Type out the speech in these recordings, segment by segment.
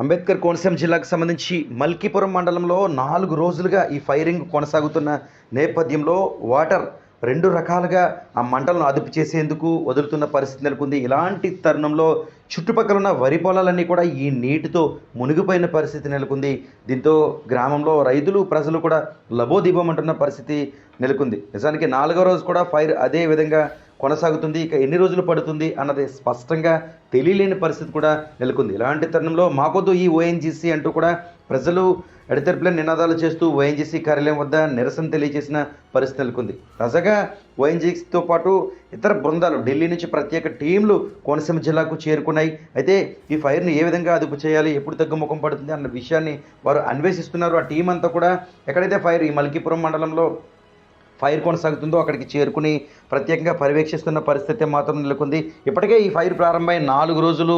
అంబేద్కర్ కోనసీమ జిల్లాకు సంబంధించి మల్కీపురం మండలంలో నాలుగు రోజులుగా ఈ ఫైరింగ్ కొనసాగుతున్న నేపథ్యంలో వాటర్ రెండు రకాలుగా ఆ మంటలను అదుపు చేసేందుకు వదులుతున్న పరిస్థితి నెలకొంది. ఇలాంటి తరుణంలో చుట్టుపక్కల ఉన్న వరి పొలాలన్నీ కూడా ఈ నీటితో మునిగిపోయిన పరిస్థితి నెలకొంది. దీంతో గ్రామంలో రైతులు ప్రజలు కూడా లబోదిబోమంటున్న పరిస్థితి నెలకొంది. నిజానికి నాలుగో రోజు కూడా ఫైర్ అదే విధంగా కొనసాగుతుంది. ఇక ఎన్ని రోజులు పడుతుంది అన్నది స్పష్టంగా తెలియలేని పరిస్థితి కూడా నెలకొంది. ఇలాంటి తరుణంలో మాకొద్దు ఈ ఓఎన్జీసీ అంటూ కూడా ప్రజలు ఎడతెరిపిన నినాదాలు చేస్తూ ఓఎన్జీసీ కార్యాలయం వద్ద నిరసన తెలియజేసిన పరిస్థితి నెలకొంది. తాజాగా ఓఎన్జీసీతో పాటు ఇతర బృందాలు ఢిల్లీ నుంచి ప్రత్యేక టీంలు కోనసీమ జిల్లాకు చేరుకున్నాయి. అయితే ఈ ఫైర్ని ఏ విధంగా అదుపు చేయాలి ఎప్పుడు తగ్గుముఖం పడుతుంది అన్న విషయాన్ని వారు అన్వేషిస్తున్నారు. ఆ టీం అంతా కూడా ఎక్కడైతే ఫైర్ ఈ మల్కీపురం మండలంలో ఫైర్ కొనసాగుతుందో అక్కడికి చేరుకుని ప్రత్యేకంగా పర్యవేక్షిస్తున్న పరిస్థితి మాత్రం నెలకొంది. ఇప్పటికే ఈ ఫైర్ ప్రారంభమై నాలుగు రోజులు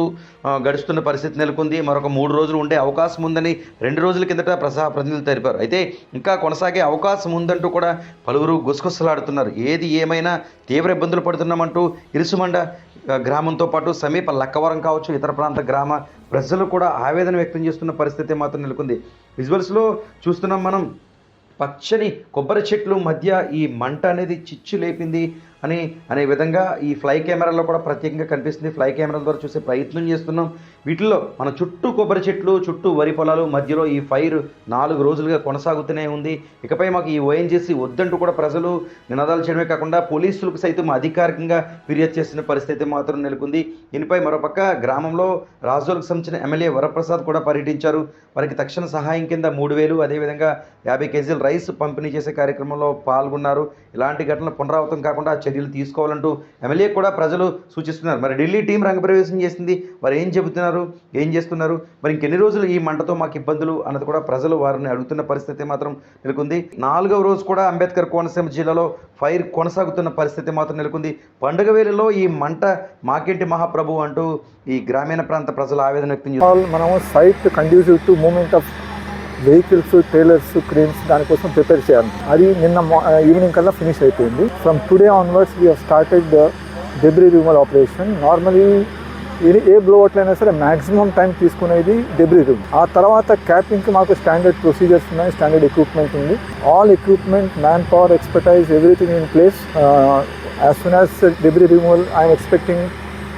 గడుస్తున్న పరిస్థితి నెలకొంది. మరొక మూడు రోజులు ఉండే అవకాశం ఉందని రెండు రోజుల కిందట ప్రసా ప్రతినిధులు తెలిపారు. అయితే ఇంకా కొనసాగే అవకాశం ఉందంటూ కూడా పలువురు గుసగుసలాడుతున్నారు. ఏది ఏమైనా తీవ్ర ఇబ్బందులు పడుతున్నామంటూ ఇరుసుమండ గ్రామంతో పాటు సమీప లక్కవరం కావచ్చు ఇతర ప్రాంత గ్రామ ప్రజలు కూడా ఆవేదన వ్యక్తం చేస్తున్న పరిస్థితి మాత్రం నెలకొంది. విజువల్స్లో చూస్తున్నాం మనం. పచ్చని కొబ్బరి చెట్లు మధ్య ఈ మంట అనేది చిచ్చు లేపింది. అని అనే విధంగా ఈ ఫ్లై కెమెరాలో కూడా ప్రత్యేకంగా కనిపిస్తుంది. ఫ్లై కెమెరాల ద్వారా చూసే ప్రయత్నం చేస్తున్నాం. వీటిల్లో మన చుట్టూ కొబ్బరి చెట్లు చుట్టూ వరి పొలాలు మధ్యలో ఈ ఫైర్ నాలుగు రోజులుగా కొనసాగుతూనే ఉంది. ఇకపై మాకు ఈ ఓఎన్జీసీ వద్దంటూ కూడా ప్రజలు నినాదాలు చేయడమే కాకుండా పోలీసులకు సైతం అధికారికంగా ఫిర్యాదు చేసిన పరిస్థితి మాత్రం నెలకొంది. దీనిపై మరోపక్క గ్రామంలో రాజోలకు సంబంధించిన ఎమ్మెల్యే వరప్రసాద్ కూడా పర్యటించారు. వారికి తక్షణ సహాయం కింద మూడు వేలు అదేవిధంగా యాభై కేజీల రైస్ పంపిణీ చేసే కార్యక్రమంలో పాల్గొన్నారు. ఇలాంటి ఘటనలు పునరావృతం కాకుండా చర్యలు తీసుకోవాలంటూ ఎమ్మెల్యే కూడా ప్రజలు సూచిస్తున్నారు. మరి ఢిల్లీ టీం రంగప్రవేశం చేసింది. వారు ఏం చెబుతున్నారు? ఏం చేస్తున్నారు? మరి ఇంకెన్ని రోజులు ఈ మంటతో మాకు ఇబ్బందులు అన్నది కూడా ప్రజలు వారిని అడుగుతున్న పరిస్థితి మాత్రం నెలకొంది. నాలుగవ రోజు కూడా అంబేద్కర్ కోనసీమ జిల్లాలో ఫైర్ కొనసాగుతున్న పరిస్థితి మాత్రం నెలకొంది. పండుగ వేళలో ఈ మంట మాకేంటి మహాప్రభు అంటూ ఈ గ్రామీణ ప్రాంత ప్రజలు ఆవేదన వ్యక్తం చేస్తారు మనము site conducive to movement of vehicles trailers cranes దానికోసం ప్రిపేర్ చేయాలి. అది నిన్న ఈవినింగ్ కల్లా ఫినిష్ అయిపోయింది. From today onwards we started debris removal operation normally a a blowout అయినా సరే మాక్సిమం టైం తీసుకునేది డెబ్రీ రూమ్ ఆ తర్వాత క్యాపింగ్కి మాకు స్టాండర్డ్ ప్రొసీజర్స్ ఉన్నాయి స్టాండర్డ్ ఎక్విప్మెంట్ ఉంది. All equipment manpower expertise everything in place as soon as debris removal I'm expecting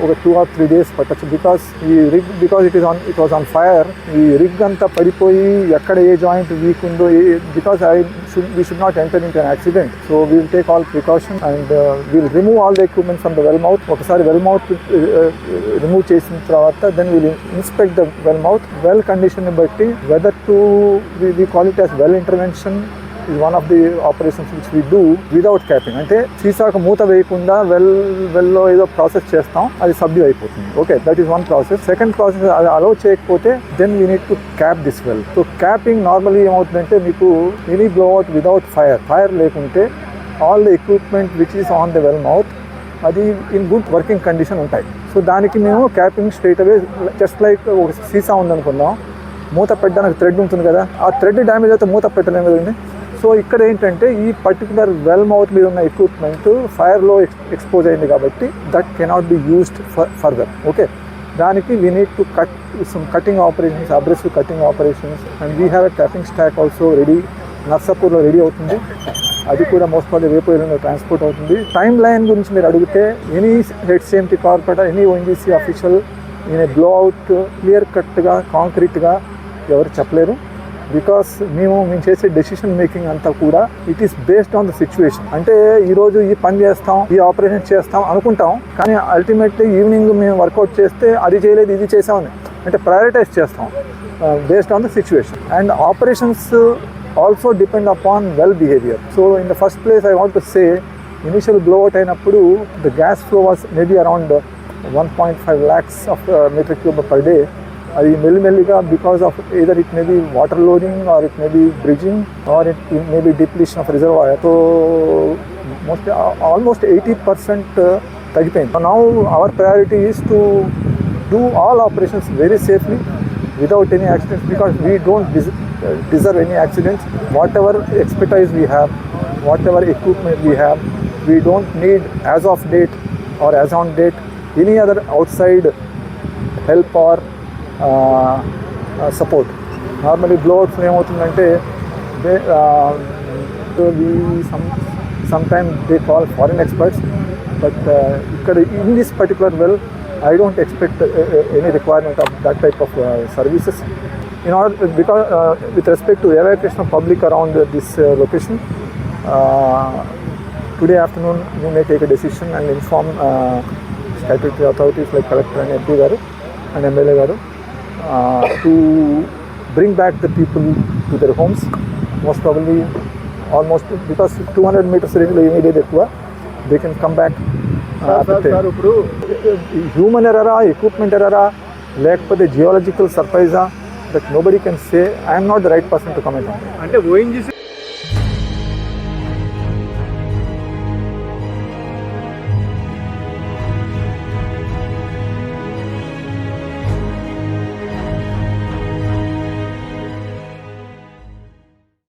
ఒక టూ ఆర్ త్రీ డేస్ పట్టచ్చు. బికాస్ ఈ rig because it is on it was on fire ఈ rig అంతా పడిపోయి ఎక్కడ ఏ joint weak ఉందో because I should we should not enter in accident so we'll take all precaution and we'll remove all the equipment from the well mouth ఒకసారి well mouth remove చేసిన తర్వాత then we'll inspect the well mouth well condition బట్టి weather to we call it as well intervention is one of the operations which do without capping అంటే సీసాకు మూత వేయకుండా well వెల్లో ఏదో process చేస్తాం అది సబ్డ్యూ అయిపోతుంది. Okay that is one process second process అది అలౌ చేయకపోతే then we need to cap this well so capping normally ఏమవుతుందంటే మీకు any blowout without fire fire లేకుంటే all the equipment which is on the well mouth అది in good working condition ఉంటాయి. So దానికి మేము capping straight away just like ఒక సీసా ఉందనుకుందాం మూత పెట్టడానికి థ్రెడ్ ఉంటుంది కదా ఆ థ్రెడ్ డ్యామేజ్ అయితే మూత పెట్టలేము కదండి? సో ఇక్కడ ఏంటంటే ఈ పర్టికులర్ వెల్ మౌత్ మీద ఉన్న ఎక్విప్మెంట్ ఫైర్లో ఎక్స్పోజ్ అయింది కాబట్టి that cannot be used for further okay దానికి we need to cut some cutting operations abrasive cutting operations and we have a tapping stack also ready నర్సాపూర్లో ready అవుతుంది. అది కూడా most of రేపు ఎల్లుండి ట్రాన్స్పోర్ట్ అవుతుంది. టైం లైన్ గురించి మీరు అడిగితే any head safety corporator any ONGC official ఈయన బ్లో అవుట్ క్లియర్ కట్గా కాంక్రీట్గా ఎవరు చెప్పలేరు. బికాస్ మేము మేము చేసే డెసిషన్ మేకింగ్ అంతా కూడా it is based on the situation అంటే ఈరోజు ఈ పని చేస్తాం ఈ ఆపరేషన్ చేస్తాం అనుకుంటాం కానీ అల్టిమేట్లీ ఈవినింగ్ మేము వర్కౌట్ చేస్తే అది చేయలేదు ఇది చేసామని అంటే ప్రయారిటైజ్ చేస్తాం based on the situation and operations also depend upon well behaviour so in the first place I want to say initial blowout అయినప్పుడు the gas flow was maybe around one point five lakhs of meter cube per day అది మెల్లిమెల్లిగా because of either it may be water loading or it may be bridging or it may be depletion of reservoir so most almost eighty percent తగ్గిపోయింది now our priority is to do all operations very safely without any accidents because we don't des- uh, deserve any accidents. Whatever expertise we have, whatever equipment we have, we don't need as of date or as on date any other outside help or uh, support normally blowouts ఏమవుతుందంటే some time they call foreign experts but ఇక్కడ in this particular well I don't expect any requirement of that type of services in order because with respect to evacuation of public around this location today afternoon you may take decision and inform statutory authorities like collector and MP గారు and MLA గారు to bring back the people to their homes most probably almost because 200 meters range లో immediate ఎక్కువ they can come back uh, after 10. ఇప్పుడు human ఎరరా equipment ఎరరా లేకపోతే geological సర్ప్రైజా that nobody can say I'm not the right person to comment అంటే ONGC